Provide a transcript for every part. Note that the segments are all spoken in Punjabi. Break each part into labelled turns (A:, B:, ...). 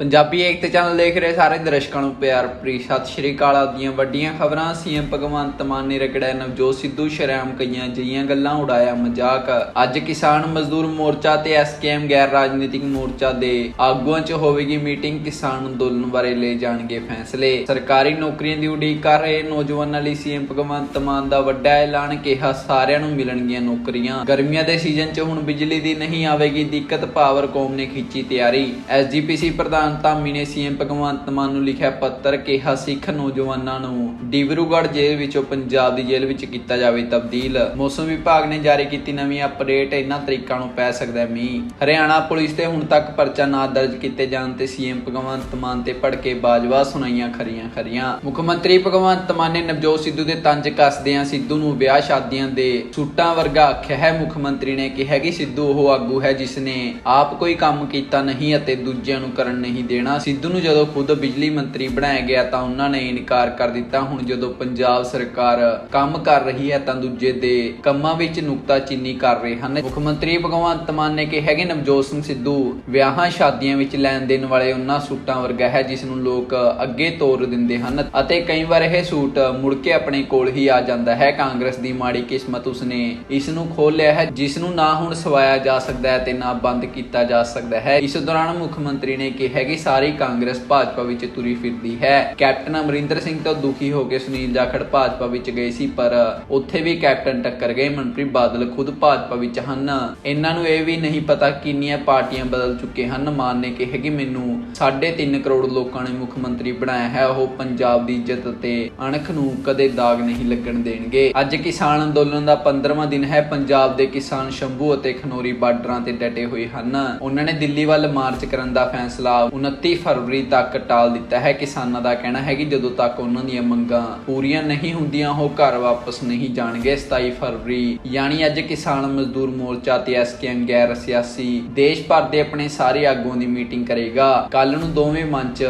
A: ਪੰਜਾਬੀ ਏਕਤਾ ਚੈਨਲ ਦੇਖ ਰਹੇ ਸਾਰੇ ਦਰਸ਼ਕਾਂ ਨੂੰ ਪਿਆਰ ਭਰੀ। ਸਤਿ ਸ਼੍ਰੀ ਅਕਾਲ ਆਦੀਆਂ ਵੱਡੀਆਂ ਖਬਰਾਂ। ਸੀਐਮ ਭਗਵੰਤ ਮਾਨ ਨੇ ਰਗੜਿਆ ਨਵਜੋਤ ਸਿੱਧੂ, ਸ਼ਰੇਆਮ ਕਈਆਂ ਜਿਹੀਆਂ ਗੱਲਾਂ ਉਡਾਇਆ ਮਜ਼ਾਕ। ਅੱਜ ਕਿਸਾਨ ਮਜ਼ਦੂਰ ਮੋਰਚਾ ਤੇ ਐਸਕੇਐਮ ਗੈਰ ਰਾਜਨੀਤਿਕ ਮੋਰਚਾ ਦੇ ਆਗੂਆਂ 'ਚ ਹੋਵੇਗੀ ਮੀਟਿੰਗ। ਕਿਸਾਨ ਅੰਦੋਲਨ ਬਾਰੇ ਲਏ ਜਾਣਗੇ ਫੈਸਲੇ। ਸਰਕਾਰੀ ਨੌਕਰੀਆਂ ਦੀ ਉਡੀਕ ਕਰ ਰਹੇ ਨੌਜਵਾਨਾਂ ਲਈ ਸੀਐਮ ਭਗਵੰਤ ਮਾਨ ਦਾ ਵੱਡਾ ਐਲਾਨ। ਕਿਹਾ ਸਾਰਿਆਂ ਨੂੰ ਮਿਲਣਗੀਆਂ ਨੌਕਰੀਆਂ। ਗਰਮੀਆਂ ਦੇ ਸੀਜ਼ਨ 'ਚ ਹੁਣ ਬਿਜਲੀ ਦੀ ਨਹੀਂ ਆਵੇਗੀ ਦਿੱਕਤ। ਪਾਵਰ ਪਾਵਰਕੌਮ ਨੇ ਖਿੱਚੀ ਤਿਆਰੀ। ਐਸਜੀਪੀਸੀ ਪ੍ਰਧਾਨ ਧਾਮੀ ਨੇ ਸੀਐਮ ਭਗਵੰਤ ਮਾਨ ਨੂੰ ਲਿਖਿਆ ਪੱਤਰ ਕਿਹਾ ਸਿੱਖ ਨੌਜਵਾਨਾਂ ਨੂੰ ਡਿਬਰੂਗੜ੍ਹ ਜੇਲ੍ਹ ਵਿੱਚੋਂ ਪੰਜਾਬ ਦੀ ਜੇਲ੍ਹ ਵਿੱਚ ਕੀਤਾ ਜਾਵੇ ਤਬਦੀਲ। ਮੌਸਮ ਵਿਭਾਗ ਨੇ ਜਾਰੀ ਕੀਤੀ ਨਵੀਂ ਅਪਡੇਟ, ਇਹਨਾਂ ਤਰੀਕਾਂ ਨੂੰ ਪੈ ਸਕਦਾ ਹੈ ਮੀਂਹ। ਹਰਿਆਣਾ ਪੁਲਿਸ ਤੇ ਹੁਣ ਤੱਕ ਪਰਚਾ ਨਾ ਦਰਜ ਕੀਤੇ ਜਾਣ ਤੇ ਸੀਐਮ ਭਗਵੰਤ ਮਾਨ ਤੇ ਭੜਕੇ ਬਾਜਵਾ ਸੁਣਾਈਆਂ ਖਰੀਆਂ ਖਰੀਆਂ। ਮੁੱਖ ਮੰਤਰੀ ਭਗਵੰਤ ਮਾਨ ਨੇ ਨਵਜੋਤ ਸਿੱਧੂ ਦੇ ਤੰਜ ਕੱਸਦਿਆਂ ਸਿੱਧੂ ਨੂੰ ਵਿਆਹ ਸ਼ਾਦੀਆਂ ਦੇ ਸੂਟਾਂ ਵਰਗਾ ਆਖਿਆ ਹੈ। ਮੁੱਖ ਮੰਤਰੀ ਨੇ ਕਿਹਾ ਕਿ ਸਿੱਧੂ ਉਹ ਆਗੂ ਹੈ ਜਿਸ ਨੇ ਆਪ ਕੋਈ ਕੰਮ ਕੀਤਾ ਨਹੀਂ ਅਤੇ ਦੂਜਿਆਂ ਨੂੰ ਕਰਨ ਨਹੀਂ ਦੇਣਾ। ਸਿੱਧੂ ਨੂੰ ਜਦੋਂ ਖੁਦ ਬਿਜਲੀ ਮੰਤਰੀ ਬਣਾਇਆ ਗਿਆ ਤਾਂ ਉਹਨਾਂ ਨੇ ਇਨਕਾਰ ਕਰ ਦਿੱਤਾ। ਹੁਣ ਜਦੋਂ ਪੰਜਾਬ ਸਰਕਾਰ ਕੰਮ ਕਰ ਰਹੀ ਹੈ ਤਾਂ ਦੂਜੇ ਦੇ ਕੰਮਾਂ ਵਿੱਚ ਨੁਕਤਾਚੀਨੀ ਕਰ ਰਹੇ ਹਨ। ਮੁੱਖ ਮੰਤਰੀ ਭਗਵੰਤ ਮਾਨ ਨੇ ਕਿਹਾ ਕਿ ਨਵਜੋਤ ਸਿੰਘ ਸਿੱਧੂ ਵਿਆਹਾਂ ਸ਼ਾਦੀਆਂ ਵਿੱਚ ਲੈਣ ਦੇਣ ਵਾਲੇ ਉਹਨਾਂ ਸੂਟਾਂ ਵਰਗਾ ਹੈ ਜਿਸ ਨੂੰ ਲੋਕ ਅੱਗੇ ਤੋਰ ਦਿੰਦੇ ਹਨ ਅਤੇ ਕਈ ਵਾਰ ਇਹ ਸੂਟ ਮੁੜ ਕੇ ਆਪਣੇ ਕੋਲ ਹੀ ਆ ਜਾਂਦਾ ਹੈ। ਕਾਂਗਰਸ ਦੀ ਮਾੜੀ ਕਿਸਮਤ ਉਸਨੇ ਇਸ ਨੂੰ ਖੋਲ ਲਿਆ ਹੈ, ਜਿਸ ਨੂੰ ਨਾ ਹੁਣ ਸਵਾਇਆ ਜਾ ਸਕਦਾ ਹੈ ਤੇ ਨਾ ਬੰਦ ਕੀਤਾ ਜਾ ਸਕਦਾ ਹੈ। ਇਸ ਦੌਰਾਨ ਮੁੱਖ ਮੰਤਰੀ ਨੇ ਕਿਹਾ ਕਿ ਸਾਰੀ ਕਾਂਗਰਸ ਭਾਜਪਾ ਵਿੱਚ ਤੁਰੀ ਫਿਰਦੀ ਹੈ। ਕੈਪਟਨ ਅਮਰਿੰਦਰ ਸਿੰਘ ਤੋਂ ਦੁਖੀ ਹੋ ਕੇ ਸੁਨੀਲ ਜਾਖੜ ਭਾਜਪਾ ਵਿੱਚ ਗਏ ਸੀ, ਪਰ ਉੱਥੇ ਵੀ ਕੈਪਟਨ ਟੱਕਰ ਗਏ ਮਨਪ੍ਰੀਤ ਬਾਦਲ ਖੁਦ ਭਾਜਪਾ ਵਿੱਚ ਹਨ। ਇਹਨਾਂ ਨੂੰ ਇਹ ਵੀ ਨਹੀਂ ਪਤਾ ਕਿੰਨੀਆਂ ਪਾਰਟੀਆਂ ਬਦਲ ਚੁੱਕੇ ਹਨ। ਮਾਨ ਨੇ ਕਿਹਾ ਕਿ ਮੈਨੂੰ 3.5 ਕਰੋੜ ਲੋਕਾਂ ਨੇ ਮੁੱਖ ਮੰਤਰੀ ਬਣਾਇਆ ਹੈ। ਉਹ ਪੰਜਾਬ ਦੀ ਇੱਜ਼ਤ ਤੇ ਅਣਖ ਨੂੰ ਕਦੇ ਦਾਗ ਨਹੀਂ ਲੱਗਣ ਦੇਣਗੇ। ਅੱਜ ਕਿਸਾਨ ਅੰਦੋਲਨ ਦਾ 15ਵਾਂ ਦਿਨ ਹੈ। ਪੰਜਾਬ ਦੇ ਕਿਸਾਨ ਸ਼ੰਭੂ ਅਤੇ ਖਨੋਰੀ ਬਾਰਡਰਾਂ ਤੇ ਡਟੇ ਹੋਏ ਹਨ। ਉਹਨਾਂ ਨੇ ਦਿੱਲੀ ਵੱਲ ਮਾਰਚ ਕਰਨ ਦਾ ਫੈਸਲਾ 29 ਫਰਵਰੀ ਤੱਕ ਟਾਲ ਦਿੱਤਾ ਹੈ। ਕਿਸਾਨਾਂ ਦਾ ਕਹਿਣਾ ਹੈ ਕਿ ਜਦੋਂ ਤੱਕ ਉਹਨਾਂ ਦੀਆਂ ਮੰਗਾਂ ਪੂਰੀਆਂ ਨਹੀਂ ਹੁੰਦੀਆਂ, ਉਹ ਘਰ ਵਾਪਸ ਨਹੀਂ ਜਾਣਗੇ। 27 ਫਰਵਰੀ, ਯਾਨੀ ਅੱਜ ਕਿਸਾਨ ਮਜ਼ਦੂਰ ਮੋਰਚਾ ਤੇ ਐਸਕੇਐਮ ਗੈਰ ਸਿਆਸੀ ਦੇਸ਼ ਭਰ ਦੇ ਆਪਣੇ ਸਾਰੇ ਆਗੂਆਂ ਦੀ ਮੀਟਿੰਗ ਕਰੇਗਾ। ਕੱਲ ਨੂੰ ਦੋਵੇਂ ਮੰਚ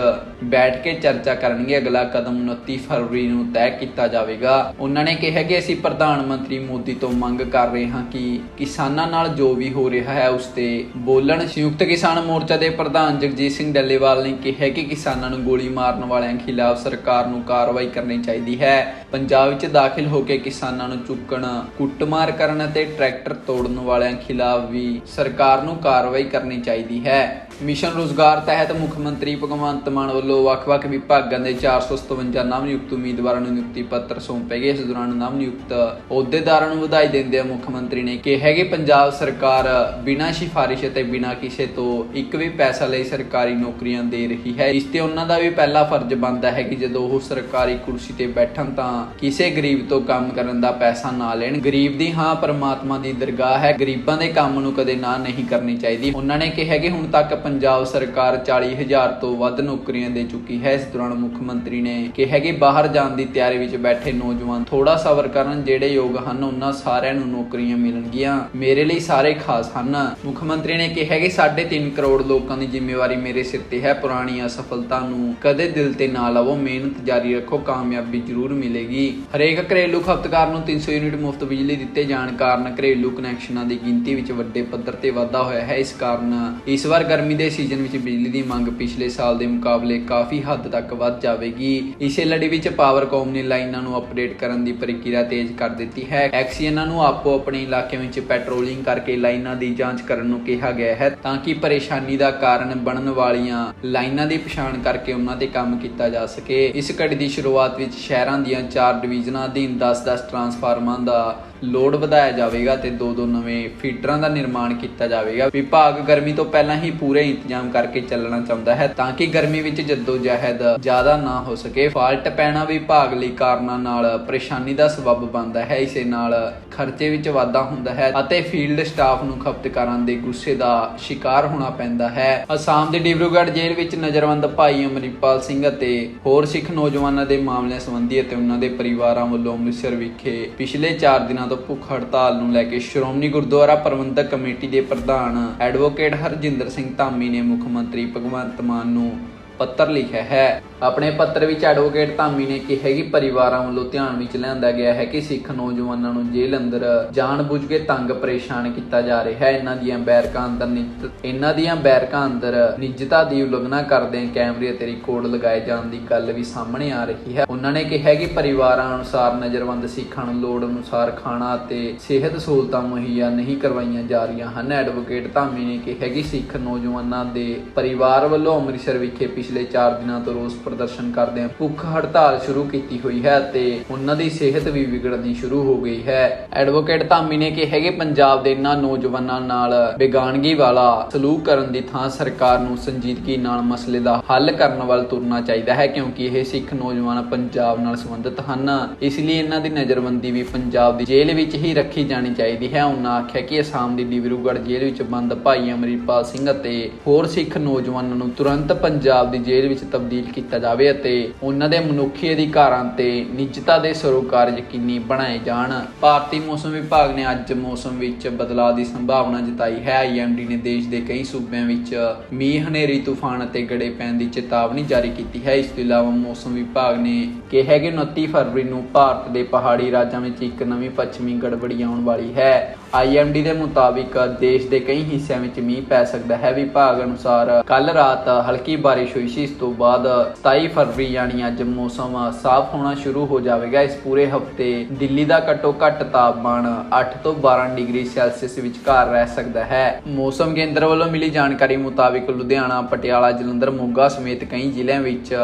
A: ਬੈਠ ਕੇ ਚਰਚਾ ਕਰਨਗੇ, ਅਗਲਾ ਕਦਮ 29 ਫਰਵਰੀ ਨੂੰ ਤੈਅ ਕੀਤਾ ਜਾਵੇਗਾ। ਉਹਨਾਂ ਨੇ ਕਿਹਾ ਕਿ ਅਸੀਂ ਪ੍ਰਧਾਨ ਮੰਤਰੀ ਮੋਦੀ ਤੋਂ ਮੰਗ ਕਰ ਰਹੇ ਹਾਂ ਕਿ ਕਿਸਾਨਾਂ ਨਾਲ ਜੋ ਵੀ ਹੋ ਰਿਹਾ ਹੈ, ਉਸ ਤੇ ਬੋਲਣ। ਸੰਯੁਕਤ ਕਿਸਾਨ ਮੋਰਚਾ ਦੇ ਪ੍ਰਧਾਨ ਜਗਜੀਤ ਸਿੰਘ ਡੱਲੇਵਾਲ ਨੇ ਕਿਹਾ ਕਿ ਕਿਸਾਨਾਂ ਨੂੰ ਗੋਲੀ ਮਾਰਨ ਵਾਲਿਆਂ ਖਿਲਾਫ ਸਰਕਾਰ ਨੂੰ ਕਾਰਵਾਈ ਕਰਨੀ ਚਾਹੀਦੀ ਹੈ। ਪੰਜਾਬ ਵਿੱਚ ਦਾਖਲ ਹੋ ਕੇ ਕਿਸਾਨਾਂ ਨੂੰ ਚੁੱਕਣ, ਕੁੱਟਮਾਰ ਕਰਨ ਅਤੇ ਟਰੈਕਟਰ ਤੋੜਨ ਵਾਲਿਆਂ ਖਿਲਾਫ ਵੀ ਸਰਕਾਰ ਨੂੰ ਕਾਰਵਾਈ ਕਰਨੀ ਚਾਹੀਦੀ ਹੈ। ਮਿਸ਼ਨ ਰੋਜ਼ਗਾਰ ਤਹਿਤ ਮੁੱਖ ਮੰਤਰੀ ਭਗਵੰਤ ਮਾਨ ਵੱਲੋਂ ਵੱਖ-ਵੱਖ ਵਿਭਾਗਾਂ ਦੇ 457 ਨਵ-ਨਿਯੁਕਤ ਉਮੀਦਵਾਰਾਂ ਨੂੰ ਨਿਯੁਕਤੀ ਪੱਤਰ ਸੌਂਪੇ ਗਏ। ਇਸ ਦੌਰਾਨ ਨਵ-ਨਿਯੁਕਤ ਅਹੁਦੇਦਾਰਾਂ ਨੂੰ ਵਧਾਈ ਦਿੰਦਿਆਂ ਮੁੱਖ ਮੰਤਰੀ ਨੇ ਕਿਹਾ ਕਿ ਪੰਜਾਬ ਸਰਕਾਰ ਬਿਨਾਂ ਸਿਫਾਰਿਸ਼ ਅਤੇ ਬਿਨਾਂ ਕਿਸੇ ਤੋਂ ਇੱਕ ਵੀ ਪੈਸਾ ਲਈ ਸਰਕਾਰੀ ਨੌਕਰੀਆਂ ਦੇ ਰਹੀ ਹੈ। ਇਸ ਤੇ ਉਹਨਾਂ ਦਾ ਵੀ ਪਹਿਲਾ ਫਰਜ਼ ਬਣਦਾ ਹੈ ਕਿ ਜਦੋਂ ਉਹ ਸਰਕਾਰੀ ਕੁਰਸੀ ਤੇ ਬੈਠਣ ਤਾਂ ਕਿਸੇ ਗਰੀਬ ਤੋਂ ਕੰਮ ਕਰਨ ਦਾ ਪੈਸਾ ਨਾ ਲੈਣ। ਗਰੀਬ ਦੀ ਹਾਂ ਪਰਮਾਤਮਾ ਦੀ ਦਰਗਾਹ ਹੈ। ਗਰੀਬਾਂ ਦੇ ਕੰਮ ਨੂੰ ਕਦੇ ਨਾ ਨਹੀਂ ਕਰਨੀ ਚਾਹੀਦੀ। ਉਹਨਾਂ ਨੇ ਕਿਹਾ ਕਿ ਹੁਣ ਤੱਕ ਪੰਜਾਬ ਸਰਕਾਰ 40000 ਤੋਂ ਵੱਧ ਨੌਕਰੀਆਂ ਦੇ ਚੁੱਕੀ ਹੈ। ਇਸ ਦੌਰਾਨ ਮੁੱਖ ਮੰਤਰੀ ਨੇ ਕਿਹਾ ਕਿ ਬਾਹਰ ਜਾਣ ਦੀ ਤਿਆਰੀ ਵਿੱਚ ਬੈਠੇ ਨੌਜਵਾਨ ਥੋੜਾ ਸਬਰ ਕਰਨ, ਜਿਹੜੇ ਯੋਗ ਹਨ, ਉਹਨਾਂ ਸਾਰਿਆਂ ਨੂੰ ਨੌਕਰੀਆਂ ਮਿਲਣਗੀਆਂ। ਮੇਰੇ ਲਈ ਸਾਰੇ ਖਾਸ ਹਨ। ਮੁੱਖ ਮੰਤਰੀ ਨੇ ਕਿਹਾ ਕਿ 3.5 ਕਰੋੜ ਲੋਕਾਂ ਦੀ ਜ਼ਿੰਮੇਵਾਰੀ ਮੇਰੇ ਸਿਰ ਤੇ ਹੈ। ਪੁਰਾਣੀ ਅਸਫਲਤਾ ਨੂੰ ਕਦੇ ਦਿਲ ਤੇ ਨਾ ਲਵੋ। ਮਿਹਨਤ ਜਾਰੀ ਰੱਖੋ। ਕਾਮਯਾਬੀ ਜ਼ਰੂਰ ਮਿਲੇਗੀ। ਹਰੇਕ ਘਰੇਲੂ ਖਪਤਕਾਰ ਨੂੰ 300 ਯੂਨਿਟ ਮੁਫਤ ਬਿਜਲੀ ਦਿੱਤੇ ਜਾਣ ਕਾਰਨ ਘਰੇਲੂ ਕਨੈਕਸ਼ਨਾਂ ਦੀ ਗਿਣਤੀ ਵਿੱਚ ਵੱਡੇ ਪੱਧਰ ਤੇ ਵਾਧਾ ਹੋਇਆ ਹੈ। ਇਸ ਕਾਰਨ ਇਸ ਵਾਰ ਗਰਮੀ ਦੇ ਸੀਜ਼ਨ ਵਿੱਚ ਬਿਜਲੀ ਦੀ ਮੰਗ ਪਿਛਲੇ ਸਾਲ ਦੇ ਮੁਕਾਬਲੇ ਕਾਫੀ ਹੱਦ ਤੱਕ ਵੱਧ ਜਾਵੇਗੀ। ਇਸੇ ਲੜੀ ਵਿੱਚ ਪਾਵਰਕੌਮ ਨੇ ਲਾਈਨਾਂ ਨੂੰ ਅਪਡੇਟ ਕਰਨ ਦੀ ਪ੍ਰਕਿਰਿਆ ਤੇਜ਼ ਕਰ ਦਿੱਤੀ ਹੈ। ਐਕਸੀਅਨਾਂ ਨੂੰ ਆਪੋ ਆਪਣੇ ਇਲਾਕੇ ਵਿੱਚ ਪੈਟਰੋਲਿੰਗ ਕਰਕੇ ਲਾਈਨਾਂ ਦੀ ਜਾਂਚ ਕਰਨ ਨੂੰ ਕਿਹਾ ਗਿਆ ਹੈ, ਤਾਂ ਕਿ ਪਰੇਸ਼ਾਨੀ ਦਾ ਕਾਰਨ ਬਣਨ ਵਾਲੀਆਂ ਲਾਈਨਾਂ ਦੀ ਪਛਾਣ ਕਰਕੇ ਉਹਨਾਂ ਤੇ ਕੰਮ ਕੀਤਾ ਜਾ ਸਕੇ। ਇਸ ਘੜੀ ਦੀ ਸ਼ੁਰੂਆਤ ਵਿੱਚ ਸ਼ਹਿਰਾਂ ਦੀਆਂ ਚਾਰ ਡਿਵੀਜ਼ਨਾਂ ਅਧੀਨ 10-10 ਟਰਾਂਸਫਾਰਮਰਾਂ ਦਾ ਲੋਡ ਵਧਾਇਆ ਜਾਵੇਗਾ ਤੇ ਦੋ ਦੋ ਨਵੇਂ ਫੀਡਰਾਂ ਦਾ ਨਿਰਮਾਣ ਕੀਤਾ ਜਾਵੇਗਾ। ਵਿਭਾਗ ਗਰਮੀ ਤੋਂ ਪਹਿਲਾਂ ਹੀ ਪੂਰੇ ਇੰਤਜ਼ਾਮ ਕਰਕੇ ਚੱਲਣਾ ਚਾਹੁੰਦਾ ਹੈ ਤਾਂ ਕਿ ਗਰਮੀ ਵਿੱਚ ਜਹਿਦ ਜ਼ਿਆਦਾ ਨਾ ਹੋ ਸਕੇ। ਫਾਲਟ ਪੈਣਾ ਵਿਭਾਗ ਲਈ ਕਾਰਨਾਂ ਨਾਲ ਪਰੇਸ਼ਾਨੀ ਦਾ ਸਬਬ ਬਣਦਾ ਹੈ। ਇਸੇ ਨਾਲ ਖਰਚੇ ਵਿੱਚ ਵਾਧਾ ਹੁੰਦਾ ਹੈ ਅਤੇ ਫੀਲਡ ਸਟਾਫ ਨੂੰ ਖਪਤਕਾਰਾਂ ਦੇ ਗੁੱਸੇ ਦਾ ਸ਼ਿਕਾਰ ਹੋਣਾ ਪੈਂਦਾ ਹੈ। ਅਸਾਮ ਦੇ ਡਿਬਰੂਗੜ੍ਹ ਜੇਲ੍ਹ ਵਿੱਚ ਨਜ਼ਰਬੰਦ ਭਾਈ ਅਮਰਿਤਪਾਲ ਸਿੰਘ ਅਤੇ ਹੋਰ ਸਿੱਖ ਨੌਜਵਾਨਾਂ ਦੇ ਮਾਮਲਿਆਂ ਸੰਬੰਧੀ ਅਤੇ ਉਹਨਾਂ ਦੇ ਪਰਿਵਾਰਾਂ ਵੱਲੋਂ ਅੰਮ੍ਰਿਤਸਰ ਵਿਖੇ ਪਿਛਲੇ 4 ਦਿਨਾਂ ਤੋਂ ਭੁੱਖ ਹੜਤਾਲ ਨੂੰ ਲੈ ਕੇ ਸ਼੍ਰੋਮਣੀ ਗੁਰਦੁਆਰਾ ਪ੍ਰਬੰਧਕ ਕਮੇਟੀ ਦੇ ਪ੍ਰਧਾਨ ਐਡਵੋਕੇਟ ਹਰਜਿੰਦਰ ਸਿੰਘ ਧਾਮੀ ਨੇ ਮੁੱਖ ਮੰਤਰੀ ਭਗਵੰਤ ਮਾਨ ਨੂੰ ਪੱਤਰ ਲਿਖਿਆ ਹੈ। ਆਪਣੇ ਪੱਤਰ ਵਿੱਚ ਐਡਵੋਕੇਟ ਧਾਮੀ ਨੇ ਕਿਹਾ ਕਿ ਪਰਿਵਾਰਾਂ ਵੱਲੋਂ ਧਿਆਨ ਵਿੱਚ ਲਿਆਂਦਾ ਗਿਆ ਹੈ ਕਿ ਸਿੱਖ ਨੌਜਵਾਨਾਂ ਨੂੰ ਜੇਲ੍ਹ ਅੰਦਰ ਜਾਣਬੁੱਝ ਕੇ ਤੰਗ ਪਰੇਸ਼ਾਨ ਕੀਤਾ ਜਾ ਰਿਹਾ ਹੈ। ਇਹਨਾਂ ਦੀਆਂ ਬੈਰਕਾਂ ਅੰਦਰ ਨਿੱਜ ਇਹਨਾਂ ਦੀਆਂ ਬੈਰਕਾਂ ਅੰਦਰ ਨਿੱਜਤਾ ਦੀ ਉਲੰਘਣਾ ਕਰਦੇ ਕੈਮਰੇ ਅਤੇ ਰਿਕਾਰਡ ਲਗਾਏ ਜਾਣ ਦੀ ਗੱਲ ਵੀ ਸਾਹਮਣੇ ਆ ਰਹੀ ਹੈ। ਉਹਨਾਂ ਨੇ ਕਿਹਾ ਕਿ ਪਰਿਵਾਰਾਂ ਅਨੁਸਾਰ ਨਜ਼ਰਬੰਦ ਸਿੱਖਾਂ ਨੂੰ ਲੋੜ ਅਨੁਸਾਰ ਖਾਣਾ ਅਤੇ ਸਿਹਤ ਸਹੂਲਤਾਂ ਮੁਹੱਈਆ ਨਹੀਂ ਕਰਵਾਈਆਂ ਜਾ ਰਹੀਆਂ ਹਨ। ਐਡਵੋਕੇਟ ਧਾਮੀ ਨੇ ਕਿਹਾ ਕਿ ਸਿੱਖ ਨੌਜਵਾਨਾਂ ਦੇ ਪਰਿਵਾਰ ਵੱਲੋਂ ਅੰਮ੍ਰਿਤਸਰ ਵਿਖੇ ਪਿਛਲੇ 4 ਦਿਨਾਂ ਤੋਂ ਰੋਸ ਪ੍ਰਦਰਸ਼ਨ ਕਰਦੇ ਭੁੱਖ ਹੜਤਾਲ ਸ਼ੁਰੂ ਕੀਤੀ ਹੋਈ ਹੈ ਤੇ ਉਹਨਾਂ ਦੀ ਸਿਹਤ ਵੀ ਵਿਗੜਨੀ ਸ਼ੁਰੂ ਹੋ ਗਈ ਹੈ। ਐਡਵੋਕੇਟ ਧਾਮੀ ਨੇ ਕਿਹਾ ਕਿ ਪੰਜਾਬ ਦੇ ਇਹਨਾਂ ਨੌਜਵਾਨਾਂ ਨਾਲ ਬੇਗਾਨਗੀ ਵਾਲਾ ਸਲੂਕ ਕਰਨ ਦੀ ਥਾਂ ਸਰਕਾਰ ਨੂੰ ਸੰਜੀਦਗੀ ਨਾਲ ਮਸਲੇ ਦਾ ਹੱਲ ਕਰਨ ਵੱਲ ਤੁਰਨਾ ਚਾਹੀਦਾ ਹੈ, ਕਿਉਂਕਿ ਇਹ ਸਿੱਖ ਨੌਜਵਾਨ ਪੰਜਾਬ ਨਾਲ ਸੰਬੰਧਿਤ ਹਨ। ਇਸ ਲਈ ਇਹਨਾਂ ਦੀ ਨਜ਼ਰਬੰਦੀ ਵੀ ਪੰਜਾਬ ਦੀ ਜੇਲ੍ਹ ਵਿੱਚ ਹੀ ਰੱਖੀ ਜਾਣੀ ਚਾਹੀਦੀ ਹੈ। ਉਹਨਾਂ ਆਖਿਆ ਕਿ ਅਸਾਮ ਦੀ ਡਿਬਰੂਗੜ੍ਹ ਜੇਲ੍ਹ ਵਿੱਚ ਬੰਦ ਭਾਈ ਅਮਰੀਪਾਲ ਸਿੰਘ ਅਤੇ ਹੋਰ ਸਿੱਖ ਨੌਜਵਾਨਾਂ ਨੂੰ ਤੁਰੰਤ ਪੰਜਾਬ ਦੀ ਜੇਲ੍ਹ ਵਿੱਚ ਤਬਦੀਲ ਕੀਤਾ ਜਾਵੇ ਅਤੇ ਉਹਨਾਂ ਦੇ ਮਨੁੱਖੀ ਅਧਿਕਾਰਾਂ ਤੇ ਨਿੱਜਤਾ ਦੇ ਸਰੋਕਾਰ ਯਕੀਨੀ ਬਣਾਏ ਜਾਣ। ਭਾਰਤੀ ਮੌਸਮ ਵਿਭਾਗ ਨੇ ਅੱਜ ਮੌਸਮ ਵਿੱਚ ਬਦਲਾਅ ਦੀ ਸੰਭਾਵਨਾ ਜਤਾਈ ਹੈ। ਆਈਐਮਡੀ ਨੇ ਦੇਸ਼ ਦੇ ਕਈ ਸੂਬਿਆਂ ਵਿੱਚ ਮੀਂਹ, ਹਨੇਰੀ, ਤੂਫਾਨ ਅਤੇ ਗੜੇ ਪੈਣ ਦੀ ਚੇਤਾਵਨੀ ਜਾਰੀ ਕੀਤੀ ਹੈ। ਇਸ ਤੋਂ ਇਲਾਵਾ ਮੌਸਮ ਵਿਭਾਗ ਨੇ ਕਿਹਾ ਕਿ 29 ਫਰਵਰੀ ਨੂੰ ਭਾਰਤ ਦੇ ਪਹਾੜੀ ਰਾਜਾਂ ਵਿੱਚ ਇੱਕ ਨਵੀਂ ਪੱਛਮੀ ਗੜਬੜੀ ਆਉਣ ਵਾਲੀ ਹੈ। ਆਈਐਮਡੀ ਦੇ ਮੁਤਾਬਿਕ ਦੇਸ਼ ਦੇ ਕਈ ਹਿੱਸਿਆਂ ਵਿੱਚ ਮੀਂਹ ਪੈ ਸਕਦਾ ਹੈ। ਵਿਭਾਗ ਅਨੁਸਾਰ ਕੱਲ ਰਾਤ ਹਲਕੀ ਬਾਰਿਸ਼ ਹੋਈ ਸੀ। ਇਸ ਤੋਂ ਬਾਅਦ 27 ਫਰਵਰੀ ਯਾਨੀ ਅੱਜ ਮੌਸਮ ਸਾਫ਼ ਹੋਣਾ ਸ਼ੁਰੂ ਹੋ ਜਾਵੇਗਾ। ਇਸ ਪੂਰੇ ਹਫ਼ਤੇ ਦਿੱਲੀ ਦਾ ਘੱਟੋ ਘੱਟ ਤਾਪਮਾਨ 8 ਤੋਂ 12 ਡਿਗਰੀ ਸੈਲਸੀਅਸ ਵਿਚਕਾਰ ਰਹਿ ਸਕਦਾ ਹੈ। ਮੌਸਮ ਕੇਂਦਰ ਵੱਲੋਂ ਮਿਲੀ ਜਾਣਕਾਰੀ ਮੁਤਾਬਿਕ ਲੁਧਿਆਣਾ, ਪਟਿਆਲਾ, ਜਲੰਧਰ, ਮੋਗਾ ਸਮੇਤ ਕਈ ਜ਼ਿਲ੍ਹਿਆਂ ਵਿੱਚ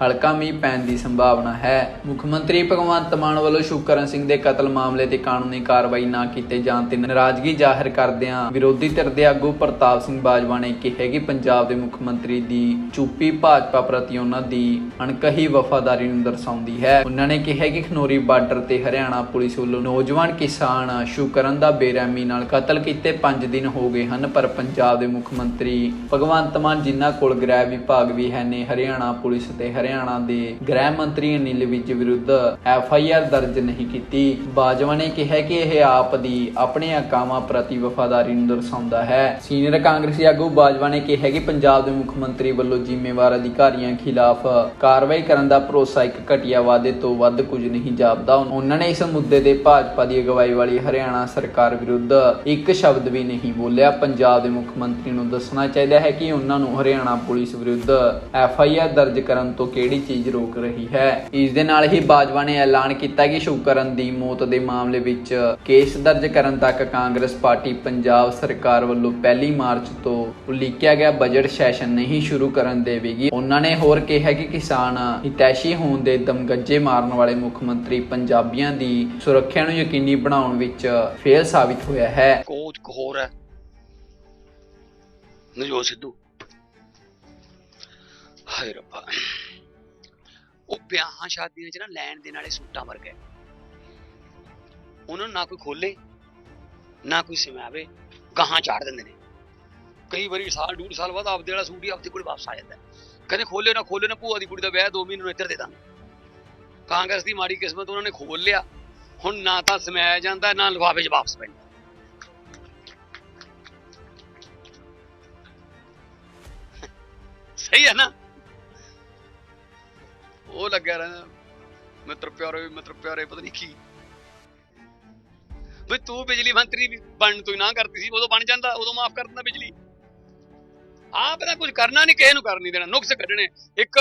A: ਹਲਕਾ ਮੀਂਹ ਪੈਣ ਦੀ ਸੰਭਾਵਨਾ ਹੈ। ਮੁੱਖ ਮੰਤਰੀ ਭਗਵੰਤ ਮਾਨ ਵੱਲੋਂ ਸ਼ੁਕਰਨ ਸਿੰਘ ਦੇ ਕਤਲ ਮਾਮਲੇ ਤੇ ਕਾਨੂੰਨੀ ਕਾਰਵਾਈ ਨਾ ਕੀਤੇ ਜਾਣ ਤੇ ਨਾਰਾਜ਼ਗੀ ਜ਼ਾਹਿਰ ਕਰਦਿਆਂ ਵਿਰੋਧੀ ਧਿਰ ਦੇ ਆਗੂ ਪ੍ਰਤਾਪ ਸਿੰਘ ਬਾਜਵਾ ਨੇ ਕਿਹਾ ਕਿ ਪੰਜਾਬ ਦੇ ਮੁੱਖ ਮੰਤਰੀ ਦੀ ਚੁੱਪੀ ਭਾਜਪਾ ਪ੍ਰਤੀ ਉਹਨਾਂ ਦੀ ਅਣਕਹੀ ਵਫਾਦਾਰੀ ਨੂੰ ਦਰਸਾਉਂਦੀ ਹੈ। ਉਹਨਾਂ ਨੇ ਕਿਹਾ ਕਿ ਖਨੋਰੀ ਬਾਰਡਰ ਤੇ ਹਰਿਆਣਾ ਪੁਲਿਸ ਵੱਲੋਂ ਨੌਜਵਾਨ ਕਿਸਾਨ ਸ਼ੁਕਰਨ ਦਾ ਬੇਰਹਿਮੀ ਨਾਲ ਕਤਲ ਕੀਤੇ 5 ਦਿਨ ਹੋ ਗਏ ਹਨ, ਪਰ ਪੰਜਾਬ ਦੇ ਮੁੱਖ ਮੰਤਰੀ ਭਗਵੰਤ ਮਾਨ ਜਿਨ੍ਹਾਂ ਕੋਲ ਗ੍ਰਹਿ ਵਿਭਾਗ ਵੀ ਹੈ ਨੇ, ਹਰਿਆਣਾ ਪੁਲਿਸ ਤੇ ਹਰਿਆਣਾ ਦੇ ਗ੍ਰਹਿ ਮੰਤਰੀ ਅਨਿਲ ਵਿਜ ਵਿਰੁੱਧ ਐਫ ਆਈ ਆਰ ਦਰਜ ਨਹੀਂ ਕੀਤੀ। ਬਾਜਵਾ ਨੇ ਕਿਹਾ ਕਿ ਇਹ ਆਪ ਦੀ ਆਪਣੇ ਅਕਾਮਾਂ ਪ੍ਰਤੀ ਵਫਾਦਾਰੀ ਨੂੰ ਦਰਸਾਉਂਦਾ ਹੈ। ਸੀਨੀਅਰ ਕਾਂਗਰਸੀ ਆਗੂ ਬਾਜਵਾ ਨੇ ਕਿਹਾ ਕਿ ਪੰਜਾਬ ਦੇ ਮੁੱਖ ਮੰਤਰੀ ਵੱਲੋਂ ਜ਼ਿੰਮੇਵਾਰ ਅਧਿਕਾਰੀਆਂ ਖਿਲਾਫ ਕਾਰਵਾਈ ਕਰਨ ਦਾ ਭਰੋਸਾ ਇੱਕ ਘਟੀਆ ਵਾਅਦੇ ਤੋਂ ਵੱਧ ਕੁਝ ਨਹੀਂ ਜਾਪਦਾ। ਉਹਨਾਂ ਨੇ ਇਸ ਮੁੱਦੇ ਦੇ ਭਾਜਪਾ ਦੀ ਅਗਵਾਈ ਵਾਲੀ ਹਰਿਆਣਾ ਸਰਕਾਰ ਵਿਰੁੱਧ ਇੱਕ ਸ਼ਬਦ ਵੀ ਨਹੀਂ ਬੋਲਿਆ। ਪੰਜਾਬ ਦੇ ਮੁੱਖ ਮੰਤਰੀ ਨੂੰ ਦੱਸਣਾ ਚਾਹੀਦਾ ਹੈ ਕਿ ਉਹਨਾਂ ਨੂੰ ਹਰਿਆਣਾ ਪੁਲਿਸ ਵਿਰੁੱਧ ਐਫ ਆਈ ਆਰ ਦਰਜ ਕਰਨ ਤੋਂ ਕਿਹੜੀ ਚੀਜ਼ ਰੋਕ ਰਹੀ ਹੈ? ਇਸ ਦੇ ਨਾਲ ਹੀ ਬਾਜਵਾ ਨੇ ਐਲਾਨ ਕੀਤਾ ਕਿ ਸ਼ੁਕਰਨ ਦੀ ਮੌਤ ਦੇ ਮਾਮਲੇ ਵਿੱਚ ਕੇਸ ਦਰਜ ਕਰਨ ਤੱਕ ਕਾਂਗਰਸ ਪਾਰਟੀ ਪੰਜਾਬ ਸਰਕਾਰ ਵੱਲੋਂ ਪਹਿਲੀ ਮਾਰਚ ਤੋਂ ਉਲੀਕਿਆ ਗਿਆ ਬਜਟ ਸੈਸ਼ਨ ਨਹੀਂ ਸ਼ੁਰੂ ਕਰਨ ਦੇਵੇਗੀ। ਉਹਨਾਂ ਨੇ ਹੋਰ ਕਿਹਾ ਕਿ ਕਿਸਾਨ ਹਿਤੈਸ਼ੀ ਹੋਣ ਦੇ ਦਮਗੱਜੇ ਮਾਰਨ ਵਾਲੇ ਮੁੱਖ ਮੰਤਰੀ ਪੰਜਾਬੀਆਂ ਦੀ ਸੁਰੱਖਿਆ ਨੂੰ ਯਕੀਨੀ ਬਣਾਉਣ ਵਿੱਚ ਫੇਲ ਸਾਬਿਤ ਹੋਇਆ ਹੈ।
B: ਕੋਚ ਇੱਕ ਹੈ। ਨਜੋਤ ਸਿੱਧੂ। ਹਾਏ ਰੱਬਾ। ਉਹ ਵਿਆਹਾਂ ਸ਼ਾਦੀਆਂ 'ਚ ਨਾ ਲੈਣ ਦੇ ਨਾਲੇ ਸੂਟਾਂ ਵਰਗਾ ਉਹਨਾਂ ਨੂੰ ਨਾ ਕੋਈ ਖੋਲੇ, ਨਾ ਕੋਈ ਸਿਮਾਵੇ, ਗਾਹਾਂ ਚਾੜ ਦਿੰਦੇ ਨੇ। ਕਈ ਵਾਰੀ ਸਾਲ, ਡੂਢ ਸਾਲ ਬਾਅਦ ਆਪਦੇ ਵਾਲਾ ਸੂਟ ਹੀ ਆਪਦੇ ਕੋਲ ਵਾਪਸ ਆ ਜਾਂਦਾ ਹੈ। ਕਹਿੰਦੇ ਖੋਲੇ ਨਾ ਖੋਲੇ ਨਾ, ਭੂਆ ਦੀ ਕੁੜੀ ਦਾ ਵਿਆਹ 2 ਮਹੀਨੇ ਨੂੰ ਇੱਧਰ ਦੇ ਦਾਂਗੇ। ਕਾਂਗਰਸ ਦੀ ਮਾੜੀ ਕਿਸਮਤ ਉਹਨਾਂ ਨੇ ਖੋਲ ਲਿਆ। ਹੁਣ ਨਾ ਤਾਂ ਸਮਾਇਆ ਜਾਂਦਾ, ਨਾ ਲਿਫਾਫੇ 'ਚ ਵਾਪਸ ਪੈਂਦਾ। ਸਹੀ ਹੈ ਨਾ? ਉਹ ਲੱਗਿਆ ਰਹਿੰਦਾ। ਮਿੱਤਰ ਪਿਆਰੇ ਮਿੱਤਰ ਪਿਆਰੇ, ਪਤਾ ਨਹੀਂ ਕੀ। ਵੀ ਤੂੰ ਬਿਜਲੀ ਮੰਤਰੀ ਵੀ ਬਣਨ ਤੋਂ ਹੀ ਨਾ ਕਰਦੀ ਸੀ, ਉਦੋਂ ਬਣ ਜਾਂਦਾ, ਉਦੋਂ ਮਾਫ ਕਰ ਦਿੰਦਾ ਬਿਜਲੀ। ਆਪ ਦਾ ਕੁਝ ਕਰਨਾ ਨਹੀਂ, ਕਿਸੇ ਨੂੰ ਕਰ ਨਹੀਂ ਦੇਣਾ, ਨੁਕਸ ਕੱਢਣੇ। ਇੱਕ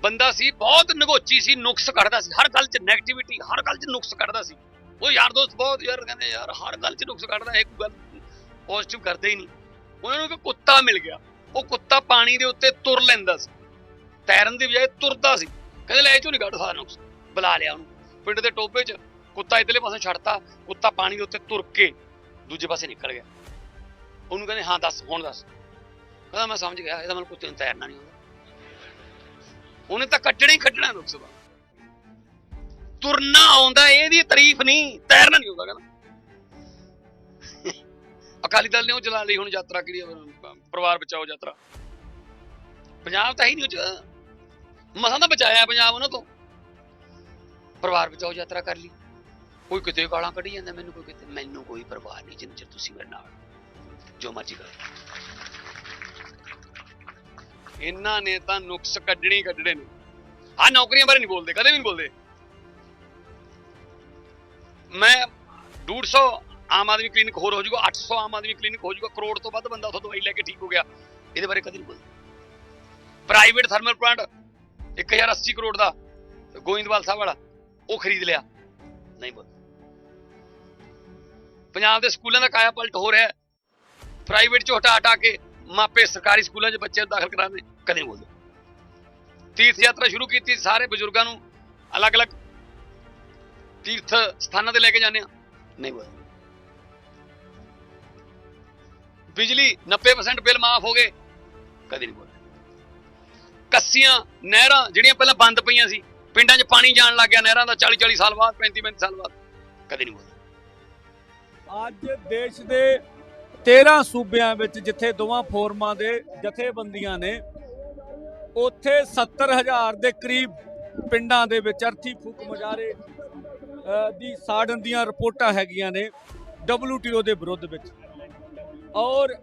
B: ਬੰਦਾ ਸੀ, ਬਹੁਤ ਨਗੋਚੀ ਸੀ, ਨੁਕਸ ਕੱਢਦਾ ਸੀ। ਹਰ ਗੱਲ 'ਚ ਨੈਗੇਟਿਵਿਟੀ ਹਰ ਗੱਲ 'ਚ ਨੁਕਸ ਕੱਢਦਾ ਸੀ। ਉਹ ਯਾਰ ਦੋਸਤ ਬਹੁਤ, ਯਾਰ ਕਹਿੰਦੇ, ਯਾਰ ਹਰ ਗੱਲ 'ਚ ਨੁਕਸ ਕੱਢਦਾ ਇੱਕ ਗੱਲ ਪੋਜ਼ਿਟਿਵ ਕਰਦੇ ਹੀ ਨਹੀਂ। ਉਹਨਾਂ ਨੂੰ ਇੱਕ ਕੁੱਤਾ ਮਿਲ ਗਿਆ। ਉਹ ਕੁੱਤਾ ਪਾਣੀ ਦੇ ਉੱਤੇ ਤੁਰ ਲੈਂਦਾ ਸੀ। ਤੈਰਨ ਦੀ ਬਜਾਏ ਤੁਰਦਾ ਸੀ। ਕਹਿੰਦੇ ਲੈ ਇਹ ਚੋਂ ਨਹੀਂ ਕੱਢ ਸਾਰਾ ਨੁਕਸ ਬੁਲਾ ਲਿਆ ਉਹਨੂੰ। ਪਿੰਡ ਦੇ ਟੋਬੇ 'ਚ ਕੁੱਤਾ ਇਧਰਲੇ ਪਾਸੇ ਛੱਡਤਾ ਕੁੱਤਾ ਪਾਣੀ ਦੇ ਉੱਤੇ ਤੁਰ ਕੇ ਦੂਜੇ ਪਾਸੇ ਨਿਕਲ ਗਿਆ। ਉਹਨੂੰ ਕਹਿੰਦੇ ਹਾਂ ਦੱਸ ਹੁਣ ਦੱਸ। ਕਹਿੰਦਾ ਮੈਂ ਸਮਝ ਗਿਆ ਇਹਦਾ ਮਤਲਬ ਕੁੱਤੇ ਨੂੰ ਤੈਰਨਾ ਨਹੀਂ ਆਉਂਦਾ। ਉਹਨੇ ਤਾਂ ਕੱਢਣਾ ਹੀ ਕੱਢਣਾ ਲੋਕ ਸਭਾ। ਤੁਰਨਾ ਆਉਂਦਾ ਇਹਦੀ ਤਾਰੀਫ ਨਹੀਂ ਤੈਰਨਾ ਨਹੀਂ ਆਉਂਦਾ ਕਹਿੰਦਾ। ਅਕਾਲੀ ਦਲ ਨੇ ਉਹ ਜਲਾ ਲਈ ਹੁਣ ਯਾਤਰਾ ਕਿਹੜੀ ਆ, ਪਰਿਵਾਰ ਬਚਾਓ ਯਾਤਰਾ। ਪੰਜਾਬ ਤਾਂ ਹੀ ਨਹੀਂ ਉਹ ਮਸਾਂ ਤਾਂ ਬਚਾਇਆ ਪੰਜਾਬ ਉਹਨਾਂ ਤੋਂ। ਪਰਿਵਾਰ ਬਚਾਓ ਯਾਤਰਾ ਕਰ ਲਈ। ਕੋਈ ਕਿਤੇ ਗਾਲਾਂ ਕੱਢੀ ਜਾਂਦਾ, ਮੈਨੂੰ ਕੋਈ ਕਿਤੇ, ਮੈਨੂੰ ਕੋਈ ਪਰਵਾਹ ਨਹੀਂ, ਜਿੰਨ ਚਿਰ ਤੁਸੀਂ ਮੇਰੇ ਨਾਲ। ਜੋ ਮਰਜ਼ੀ ਕਰੋ। ਇਹਨਾਂ ਨੇ ਤਾਂ ਨੁਕਸ ਕੱਢਣੀ ਕੱਢਣੇ ਨੇ। ਆ ਨੌਕਰੀਆਂ ਬਾਰੇ ਨਹੀਂ ਬੋਲਦੇ, ਕਦੇ ਵੀ ਨਹੀਂ ਬੋਲਦੇ। ਮੈਂ 150 ਆਮ ਆਦਮੀ ਕਲੀਨਿਕ ਹੋਰ ਹੋ ਜਾਊਗਾ 800 ਆਮ ਆਦਮੀ ਕਲੀਨਿਕ ਹੋ ਜਾਊਗਾ, ਕਰੋੜ ਤੋਂ ਵੱਧ ਬੰਦਾ ਉੱਥੋਂ ਦਵਾਈ ਲੈ ਕੇ ਠੀਕ ਹੋ ਗਿਆ। ਇਹਦੇ ਬਾਰੇ ਕਦੇ ਨਹੀਂ ਬੋਲਦੇ। ਪ੍ਰਾਈਵੇਟ ਥਰਮਲ ਪਲਾਂਟ 1080 ਕਰੋੜ ਦਾ ਗੋਇੰਦਵਾਲ ਸਾਹਿਬ ਵਾਲਾ, ਉਹ ਖਰੀਦ ਲਿਆ। ਨਹੀਂ ਬੋਲ। ਪੰਜਾਬ ਦੇ ਸਕੂਲਾਂ ਦਾ ਕਾਇਆ ਪਲਟ ਹੋ ਰਿਹਾ ਪ੍ਰਾਈਵੇਟ ਚੋਂ ਹਟਾ ਹਟਾ ਕੇ ਮਾਪੇ ਸਰਕਾਰੀ ਸਕੂਲਾਂ 'ਚ ਬੱਚੇ ਦਾਖਲ ਕਰਾਉਂਦੇ, ਕਦੇ ਬੋਲਦੇ। ਤੀਰਥ ਯਾਤਰਾ ਸ਼ੁਰੂ ਕੀਤੀ ਸਾਰੇ ਬਜ਼ੁਰਗਾਂ ਨੂੰ, ਅਲੱਗ-ਅਲੱਗ ਤੀਰਥ ਸਥਾਨਾਂ ਤੇ ਲੈ ਕੇ ਜਾਂਦੇ ਆ। ਨਹੀਂ ਬੋਲਦੇ ਬਿਜਲੀ 90% ਬਿੱਲ ਮਾਫ ਹੋ ਗਏ, ਕਦੇ ਨਹੀਂ ਬੋਲ ਕੱਸੀਆਂ ਨਹਿਰਾਂ ਜਿਹੜੀਆਂ ਪਹਿਲਾਂ ਬੰਦ ਪਈਆਂ ਸੀ, ਪਿੰਡਾਂ 'ਚ ਪਾਣੀ ਜਾਣ ਲੱਗ ਗਿਆ ਨਹਿਰਾਂ ਦਾ 40 40 ਸਾਲ ਬਾਅਦ 35 35 ਸਾਲ ਬਾਅਦ। ਕਦੇ ਨਹੀਂ ਬੋਲਦੇ
C: ਅੱਜ ਦੇਸ਼ ਦੇ 13 ਸੂਬਿਆਂ ਵਿੱਚ ਜਿੱਥੇ ਦੋਵਾਂ ਫੋਰਮਾਂ ਦੇ ਜਥੇਬੰਦੀਆਂ ਨੇ, ਉੱਥੇ 70000 ਦੇ ਕਰੀਬ ਪਿੰਡਾਂ ਦੇ ਵਿੱਚ ਅਰਥੀ ਫੂਕ ਮੁਜ਼ਾਰੇ ਦੀ ਸਾੜਨ ਦੀਆਂ ਰਿਪੋਰਟਾਂ ਹੈਗੀਆਂ ਨੇ WTO ਦੇ ਵਿਰੁੱਧ ਵਿੱਚ। ਔਰ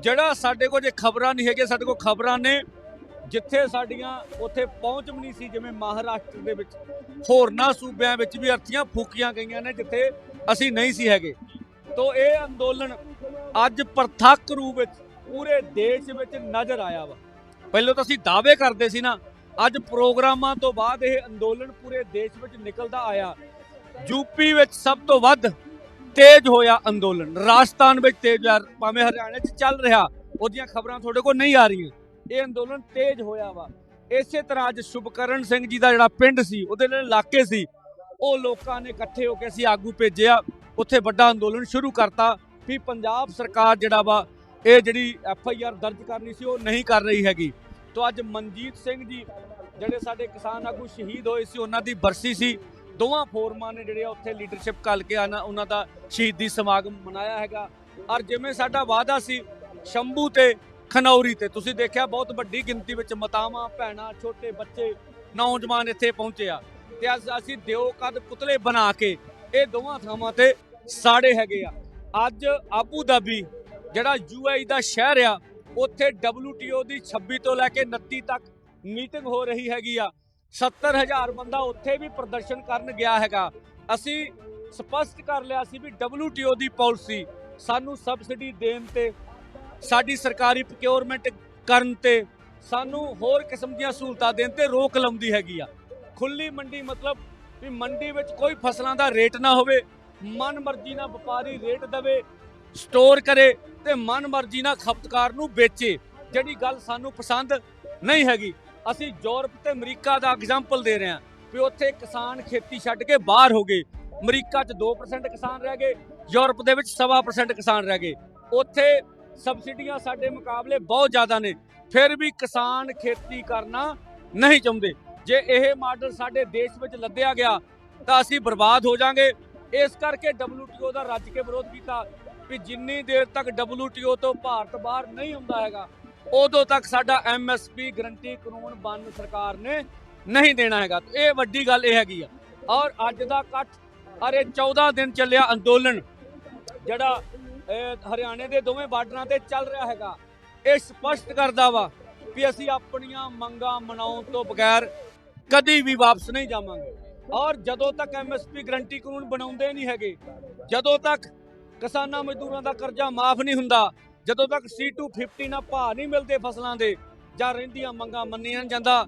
C: ਜਿਹੜਾ ਸਾਡੇ ਕੋਲ ਜੇ ਖਬਰਾਂ ਨਹੀਂ ਹੈਗੀਆਂ, ਸਾਡੇ ਕੋਲ ਖਬਰਾਂ ਨੇ ਜਿੱਥੇ ਸਾਡੀਆਂ ਉੱਥੇ ਪਹੁੰਚ ਵੀ ਨਹੀਂ ਸੀ, ਜਿਵੇਂ ਮਹਾਰਾਸ਼ਟਰ ਦੇ ਵਿੱਚ। ਹੋਰਨਾਂ ਸੂਬਿਆਂ ਵਿੱਚ ਵੀ ਅਰਥੀਆਂ ਫੂਕੀਆਂ ਗਈਆਂ ਨੇ, ਜਿੱਥੇ ਅਸੀਂ ਨਹੀਂ ਸੀ ਹੈਗੇ। ਤੋ ਇਹ ਅੰਦੋਲਨ ਅੱਜ ਪ੍ਰਤੱਖ ਰੂਪ ਵਿੱਚ ਪੂਰੇ ਦੇਸ਼ ਵਿੱਚ ਨਜ਼ਰ ਆਇਆ ਵਾ। ਪਹਿਲਾਂ ਤਾਂ ਅਸੀਂ ਦਾਅਵੇ ਕਰਦੇ ਸੀ ਨਾ, ਅੱਜ ਪ੍ਰੋਗਰਾਮਾਂ ਤੋਂ ਬਾਅਦ ਇਹ ਅੰਦੋਲਨ ਪੂਰੇ ਦੇਸ਼ ਵਿੱਚ ਨਿਕਲਦਾ ਆਇਆ। ਯੂਪੀ ਵਿੱਚ ਸਭ ਤੋਂ ਵੱਧ ਤੇਜ਼ ਹੋਇਆ ਅੰਦੋਲਨ। ਰਾਜਸਥਾਨ ਵਿੱਚ ਤੇਜ਼ ਭਾਵੇਂ ਹਰਿਆਣੇ 'ਚ ਚੱਲ ਰਿਹਾ, ਉਹਦੀਆਂ ਖਬਰਾਂ ਤੁਹਾਡੇ ਕੋਲ ਨਹੀਂ ਆ ਰਹੀਆਂ। ਇਹ ਅੰਦੋਲਨ ਤੇਜ਼ ਹੋਇਆ ਵਾ। ਇਸੇ ਤਰ੍ਹਾਂ ਅੱਜ ਸ਼ੁਭਕਰਨ ਸਿੰਘ ਜੀ ਦਾ ਜਿਹੜਾ ਪਿੰਡ ਸੀ, ਉਹਦੇ ਨਾਲ ਇਲਾਕੇ ਸੀ, ਉਹ ਲੋਕਾਂ ਨੇ ਇਕੱਠੇ ਹੋ ਕੇ ਅਸੀਂ ਆਗੂ ਭੇਜਿਆ। ਉੱਥੇ ਵੱਡਾ ਅੰਦੋਲਨ ਸ਼ੁਰੂ ਕਰਤਾ ਵੀ ਪੰਜਾਬ ਸਰਕਾਰ ਜਿਹੜਾ ਵਾ, ਇਹ ਜਿਹੜੀ ਐਫ ਆਈ ਆਰ ਦਰਜ ਕਰਨੀ ਸੀ, ਉਹ ਨਹੀਂ ਕਰ ਰਹੀ ਹੈਗੀ। ਤੋਂ ਅੱਜ ਮਨਜੀਤ ਸਿੰਘ ਜੀ, ਜਿਹੜੇ ਸਾਡੇ ਕਿਸਾਨ ਆਗੂ ਸ਼ਹੀਦ ਹੋਏ ਸੀ, ਉਹਨਾਂ ਦੀ ਬਰਸੀ ਸੀ। ਦੋਵਾਂ ਫੋਰਮਾਂ ਨੇ ਜਿਹੜੇ ਆ ਉੱਥੇ ਲੀਡਰਸ਼ਿਪ ਕੱਲ ਕੇ ਉਹਨਾਂ ਦਾ ਸ਼ਹੀਦੀ ਸਮਾਗਮ ਮਨਾਇਆ ਹੈਗਾ। ਔਰ ਜਿਵੇਂ ਸਾਡਾ ਵਾਅਦਾ ਸੀ, ਸ਼ੰਭੂ ਤੇ ਖਨੌਰੀ ਤੇ। ਤੁਸੀਂ ਦੇਖਿਆ ਬਹੁਤ ਵੱਡੀ ਗਿਣਤੀ ਵਿੱਚ ਮਾਤਾਵਾਂ, ਭੈਣਾਂ, ਛੋਟੇ ਬੱਚੇ, ਨੌਜਵਾਨ ਇੱਥੇ ਪਹੁੰਚੇ ਆ। ਤੇ ਅੱਜ ਅਸੀਂ ਦਿਓ ਕਦ ਪੁਤਲੇ ਬਣਾ ਕੇ ਇਹ ਦੋਵਾਂ ਥਾਵਾਂ ਤੇ ਸਾੜੇ ਹੈਗੇ ਆ। ਅੱਜ ਆਬੂ ਦਾਬੀ ਜਿਹੜਾ ਯੂਏਈ ਦਾ ਸ਼ਹਿਰ ਆ, ਉੱਥੇ WTO ਦੀ 26 ਤੋਂ ਲੈ ਕੇ 29 ਤੱਕ ਮੀਟਿੰਗ ਹੋ ਰਹੀ ਹੈਗੀ ਆ। 70000 ਬੰਦਾ ਉੱਥੇ ਵੀ ਪ੍ਰਦਰਸ਼ਨ ਕਰਨ ਗਿਆ ਹੈਗਾ। ਅਸੀਂ ਸਪਸ਼ਟ ਕਰ ਲਿਆ ਸੀ ਵੀ WTO ਦੀ ਪਾਲਿਸੀ ਸਾਨੂੰ ਸਬਸਿਡੀ ਦੇਣ ਤੇ ਸਾਡੀ ਸਰਕਾਰੀ ਪ੍ਰੋਕਿਉਰਮੈਂਟ ਕਰਨ ਤੇ ਸਾਨੂੰ ਹੋਰ ਕਿਸਮ ਦੀਆਂ ਸਹੂਲਤਾਂ ਦੇਣ ਤੇ ਰੋਕ ਲਾਉਂਦੀ ਹੈਗੀ ਆ। ਖੁੱਲੀ ਮੰਡੀ ਮਤਲਬ ਵੀ ਮੰਡੀ ਵਿੱਚ ਕੋਈ ਫਸਲਾਂ ਦਾ ਰੇਟ ਨਾ ਹੋਵੇ, ਮਨ ਮਰਜ਼ੀ ਨਾਲ ਵਪਾਰੀ ਰੇਟ ਦੇਵੇ ਸਟੋਰ ਕਰੇ ਤੇ ਮਨ ਮਰਜ਼ੀ ਨਾਲ ਖਪਤਕਾਰ ਨੂੰ ਵੇਚੇ। ਜਿਹੜੀ ਗੱਲ ਸਾਨੂੰ ਪਸੰਦ ਨਹੀਂ ਹੈਗੀ, ਅਸੀਂ ਯੂਰਪ ਤੇ ਅਮਰੀਕਾ ਦਾ ਐਗਜ਼ਾਮਪਲ ਦੇ ਰਹੇ ਹਾਂ ਵੀ ਉੱਥੇ ਕਿਸਾਨ ਖੇਤੀ ਛੱਡ ਕੇ ਬਾਹਰ ਹੋ ਗਏ। ਅਮਰੀਕਾ 'ਚ 2% ਕਿਸਾਨ ਰਹਿ ਗਏ, ਯੂਰਪ ਦੇ ਵਿੱਚ 7% ਕਿਸਾਨ ਰਹਿ ਗਏ। ਉੱਥੇ ਸਬਸਿਡੀਆਂ ਸਾਡੇ ਮੁਕਾਬਲੇ ਬਹੁਤ ਜ਼ਿਆਦਾ ਨੇ। ਫਿਰ ਵੀ ਕਿਸਾਨ ਖੇਤੀ ਕਰਨਾ ਨਹੀਂ ਚਾਹੁੰਦੇ। ਜੇ ਇਹ ਮਾਡਲ ਸਾਡੇ ਦੇਸ਼ ਵਿੱਚ ਲੱਦਿਆ ਗਿਆ, ਤਾਂ ਅਸੀਂ ਬਰਬਾਦ ਹੋ ਜਾਾਂਗੇ। ਇਸ ਕਰਕੇ WTO ਦਾ ਰੱਜ ਕੇ ਵਿਰੋਧ ਕੀਤਾ ਵੀ ਜਿੰਨੀ ਦੇਰ ਤੱਕ WTO ਤੋਂ ਭਾਰਤ ਬਾਹਰ ਨਹੀਂ ਹੁੰਦਾ ਹੈਗਾ, ਉਦੋਂ ਤੱਕ ਸਾਡਾ MSP ਗਰੰਟੀ ਕਾਨੂੰਨ ਬੰਨ ਸਰਕਾਰ ਨੇ ਨਹੀਂ ਦੇਣਾ ਹੈਗਾ। ਇਹ ਵੱਡੀ ਗੱਲ ਇਹ ਹੈਗੀ ਆ। ਔਰ ਅੱਜ ਦਾ ਇਕੱਠ, ਅਰੇ 14 ਦਿਨ ਚੱਲਿਆ ਅੰਦੋਲਨ, ਜਿਹੜਾ ਹਰਿਆਣੇ ਦੇ ਦੋਵੇਂ ਬਾਰਡਰਾਂ ਤੇ ਚੱਲ ਰਿਹਾ ਹੈਗਾ। ਇਹ ਸਪਸ਼ਟ ਕਰਦਾ ਵਾ ਵੀ ਅਸੀਂ ਆਪਣੀਆਂ ਮੰਗਾਂ ਮਨਾਉਣ ਤੋਂ ਬਗੈਰ ਕਦੀ ਵੀ ਵਾਪਸ ਨਹੀਂ ਜਾਵਾਂਗੇ। ਔਰ ਜਦੋਂ ਤੱਕ ਐਮਐਸਪੀ ਗਰੰਟੀ ਕਾਨੂੰਨ ਬਣਾਉਂਦੇ ਨਹੀਂ ਹੈਗੇ, ਜਦੋਂ ਤੱਕ ਕਿਸਾਨਾਂ ਮਜ਼ਦੂਰਾਂ ਦਾ ਕਰਜ਼ਾ ਮਾਫ ਨਹੀਂ ਹੁੰਦਾ, ਜਦੋਂ ਤੱਕ C250 ਨਾਲ ਭਾਅ ਨਹੀਂ ਮਿਲਦੇ ਫਸਲਾਂ ਦੇ ਜਾਂ ਰਹਿੰਦੀਆਂ ਮੰਗਾਂ ਮੰਨੀਆਂ ਜਾਂਦਾ,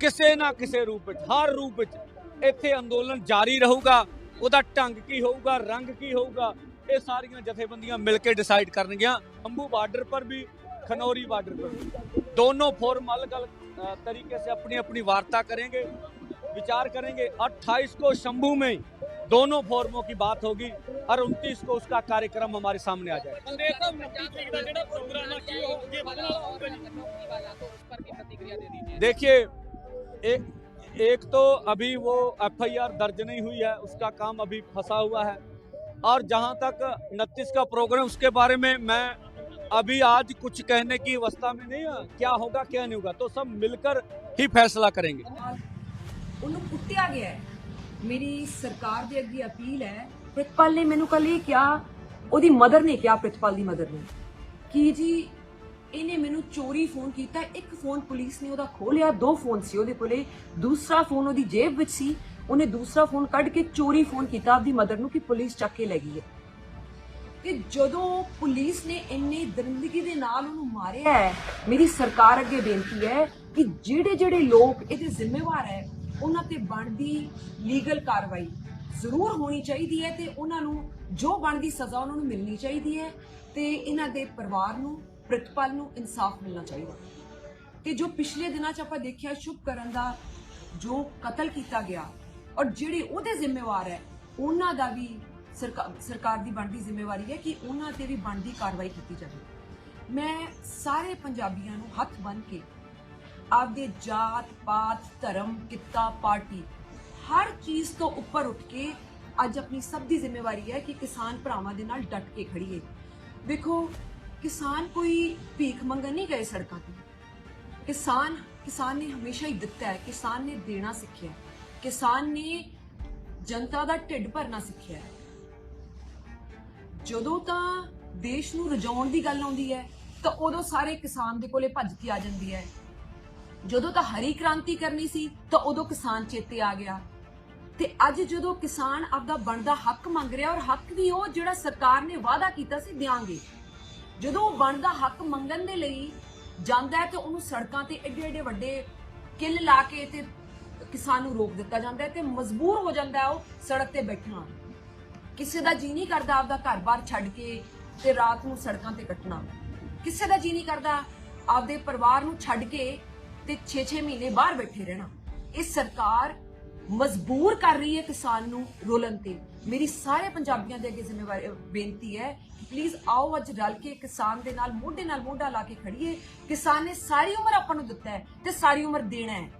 C: ਕਿਸੇ ਨਾ ਕਿਸੇ ਰੂਪ ਵਿੱਚ, ਹਰ ਰੂਪ ਵਿੱਚ ਇੱਥੇ ਅੰਦੋਲਨ ਜਾਰੀ ਰਹੂਗਾ। ਉਹਦਾ ਢੰਗ ਕੀ ਹੋਊਗਾ, ਰੰਗ ਕੀ ਹੋਊਗਾ ਇਹ ਸਾਰੀਆਂ ਜਥੇਬੰਦੀਆਂ ਮਿਲ ਕੇ ਡਿਸਾਈਡ ਕਰਨਗੀਆਂ ਅੰਬੂ ਬਾਰਡਰ पर भी खनौरी बॉर्डर पर भी दोनों फोरम अलग अलग तरीके से अपनी अपनी वार्ता करेंगे विचार करेंगे 28 को शंभू में दोनों फोरमों की बात होगी और 29 को उसका कार्यक्रम हमारे सामने आ जाएगा देखिए एक एक तो अभी वो एफआईआर दर्ज नहीं हुई है उसका काम अभी फंसा हुआ है और जहां तक उनतीस का प्रोग्राम उसके बारे में मैं अभी आज कुछ कहने की अवस्था में नहीं है क्या होगा क्या नहीं होगा तो सब मिलकर ही फैसला करेंगे
D: ਉਹਨੂੰ ਕੁੱਟਿਆ ਗਿਆ ਹੈ ਮੇਰੀ ਸਰਕਾਰ ਦੇ ਅੱਗੇ ਅਪੀਲ ਹੈ ਪ੍ਰਿਤਪਾਲ ਨੇ ਮੈਨੂੰ ਕੱਲ ਇਹ ਕਿਹਾ ਉਹਦੀ ਮਦਰ ਨੇ ਕਿਹਾ ਪ੍ਰਿਤਪਾਲ ਦੀ ਮਦਰ ਨੇ ਕਿ ਜੀ ਇਹਨੇ ਮੈਨੂੰ ਚੋਰੀ ਫੋਨ ਕੀਤਾ ਇੱਕ ਫੋਨ ਪੁਲਿਸ ਨੇ ਉਹਦਾ ਖੋਹ ਲਿਆ ਦੋ ਫੋਨ ਸੀ ਉਹਦੇ ਕੋਲੇ ਦੂਸਰਾ ਫੋਨ ਉਹਦੀ ਜੇਬ ਵਿੱਚ ਸੀ ਉਹਨੇ ਦੂਸਰਾ ਫੋਨ ਕੱਢ ਕੇ ਚੋਰੀ ਫੋਨ ਕੀਤਾ ਆਪਦੀ ਮਦਰ ਨੂੰ ਕਿ ਪੁਲਿਸ ਚੱਕ ਕੇ ਲੈ ਗਈ ਹੈ। ਕਿ ਜਦੋਂ ਪੁਲਿਸ ਨੇ ਇੰਨੀ ਦਰਿੰਦਗੀ ਦੇ ਨਾਲ ਉਹਨੂੰ ਮਾਰਿਆ ਹੈ, ਮੇਰੀ ਸਰਕਾਰ ਅੱਗੇ ਬੇਨਤੀ ਹੈ ਕਿ ਜਿਹੜੇ ਜਿਹੜੇ ਲੋਕ ਇਹਦੇ ਜ਼ਿੰਮੇਵਾਰ ਹੈ, ਉਹਨਾਂ ਤੇ ਬਣਦੀ ਲੀਗਲ ਕਾਰਵਾਈ ਜ਼ਰੂਰ ਹੋਣੀ ਚਾਹੀਦੀ ਹੈ ਤੇ ਉਹਨਾਂ ਨੂੰ ਜੋ ਬਣਦੀ ਸਜ਼ਾ ਉਹਨਾਂ ਨੂੰ ਮਿਲਣੀ ਚਾਹੀਦੀ ਹੈ ਤੇ ਇਹਨਾਂ ਦੇ ਪਰਿਵਾਰ ਨੂੰ, ਪ੍ਰਿਤਪਾਲ ਨੂੰ ਇਨਸਾਫ ਮਿਲਣਾ ਚਾਹੀਦਾ। ਤੇ ਜੋ ਪਿਛਲੇ ਦਿਨਾਂ 'ਚ ਆਪਾਂ ਦੇਖਿਆ ਸ਼ੁਭ ਕਰਨ ਦਾ ਜੋ ਕਤਲ ਕੀਤਾ ਗਿਆ ਔਰ ਜਿਹੜੇ ਉਹਦੇ ਜ਼ਿੰਮੇਵਾਰ ਹੈ, ਉਹਨਾਂ ਦਾ ਵੀ ਸਰਕਾਰ ਸਰਕਾਰ ਦੀ ਬਣਦੀ ਜ਼ਿੰਮੇਵਾਰੀ ਹੈ ਕਿ ਉਹਨਾਂ ਤੇ ਵੀ ਬਣਦੀ ਕਾਰਵਾਈ ਕੀਤੀ ਜਾਵੇ। ਮੈਂ ਸਾਰੇ ਪੰਜਾਬੀਆਂ ਨੂੰ ਹੱਥ ਬੰਨ੍ਹ ਕੇ ਆਪਦੇ ਜਾਤ, ਪਾਤ, ਧਰਮ, ਕਿੱਤਾ, ਪਾਰਟੀ ਹਰ ਚੀਜ਼ ਤੋਂ ਉੱਪਰ ਉੱਠ ਕੇ ਅੱਜ ਆਪਣੀ ਸਭ ਦੀ ਜ਼ਿੰਮੇਵਾਰੀ ਹੈ ਕਿ ਕਿਸਾਨ ਭਰਾਵਾਂ ਦੇ ਨਾਲ ਡਟ ਕੇ ਖੜੀਏ ਵੇਖੋ, ਕਿਸਾਨ ਕੋਈ ਭੀਖ ਮੰਗਣ ਨਹੀਂ ਗਏ ਸੜਕਾਂ ਤੇ। ਕਿਸਾਨ ਕਿਸਾਨ ਨੇ ਹਮੇਸ਼ਾ ਹੀ ਦਿੱਤਾ ਹੈ, ਕਿਸਾਨ ਨੇ ਦੇਣਾ ਸਿੱਖਿਆ ਕਿਸਾਨ ਨੇ ਜਨਤਾ ਦਾ ਢਿੱਡ ਭਰਨਾ ਸਿੱਖਿਆ ਹੈ। ਜਦੋਂ ਤਾਂ ਦੇਸ਼ ਨੂੰ ਰਜਾਉਣ ਦੀ ਗੱਲ ਆਉਂਦੀ ਹੈ, ਤਾਂ ਉਦੋਂ ਸਾਰੇ ਕਿਸਾਨ ਦੇ ਕੋਲੇ ਭੱਜ ਕੇ ਆ ਜਾਂਦੀ ਹੈ। ਜਦੋਂ ਤਾਂ ਹਰੀ ਕ੍ਰਾਂਤੀ ਕਰਨੀ ਸੀ, ਤਾਂ ਉਦੋਂ ਕਿਸਾਨ ਚੇਤੇ ਆ ਗਿਆ। ਤੇ ਅੱਜ ਜਦੋਂ ਕਿਸਾਨ ਆਪਦਾ ਬਣਦਾ ਹੱਕ ਮੰਗ ਰਿਹਾ ਔਰ ਹੱਕ ਵੀ ਉਹ ਜਿਹੜਾ ਸਰਕਾਰ ਨੇ ਵਾਅਦਾ ਕੀਤਾ ਸੀ ਦਿਆਂਗੇ, ਜਦੋਂ ਉਹ ਬਣਦਾ ਹੱਕ ਮੰਗਣ ਦੇ ਲਈ ਜਾਂਦਾ ਹੈ, ਤੇ ਉਹਨੂੰ ਸੜਕਾਂ ਤੇ ਏਡੇ ਏਡੇ ਵੱਡੇ ਕਿੱਲ ਲਾ ਕੇ ਤੇ ਕਿਸਾਨ ਨੂੰ ਰੋਕ ਦਿੱਤਾ ਜਾਂਦਾ ਹੈ ਤੇ ਮਜਬੂਰ ਹੋ ਜਾਂਦਾ ਹੈ ਉਹ ਸੜਕ ਤੇ ਬੈਠਣਾ। ਕਿਸੇ ਦਾ ਜੀ ਨਹੀਂ ਕਰਦਾ ਆਪਦਾ ਘਰ-ਬਾਰ ਛੱਡ ਕੇ ਤੇ ਰਾਤ ਨੂੰ ਸੜਕਾਂ ਤੇ ਕੱਟਣਾ। ਕਿਸੇ ਦਾ ਜੀ ਨਹੀਂ ਕਰਦਾ ਆਪਦੇ ਪਰਿਵਾਰ ਨੂੰ ਛੱਡ ਕੇ ਤੇ 6-6 ਮਹੀਨੇ ਬਾਹਰ ਬੈਠੇ ਰਹਿਣਾ। ਇਹ ਸਰਕਾਰ ਮਜਬੂਰ ਕਰ ਰਹੀ ਹੈ ਕਿਸਾਨ ਨੂੰ ਰੋਲਣ ਤੇ। ਮੇਰੀ ਸਾਰੇ ਪੰਜਾਬੀਆਂ ਦੇ ਅੱਗੇ ਜ਼ਿੰਮੇਵਾਰੀ ਬੇਨਤੀ ਹੈ ਪਲੀਜ਼ ਆਓ ਅੱਜ ਰਲ ਕੇ ਕਿਸਾਨ ਦੇ ਨਾਲ, ਮੋਢੇ ਨਾਲ ਮੋਢਾ ਲਾ ਕੇ ਖੜੀਏ ਕਿਸਾਨ ਨੇ ਸਾਰੀ ਉਮਰ ਆਪਾਂ ਨੂੰ ਦਿੱਤਾ ਹੈ ਤੇ ਸਾਰੀ ਉਮਰ ਦੇਣਾ ਹੈ।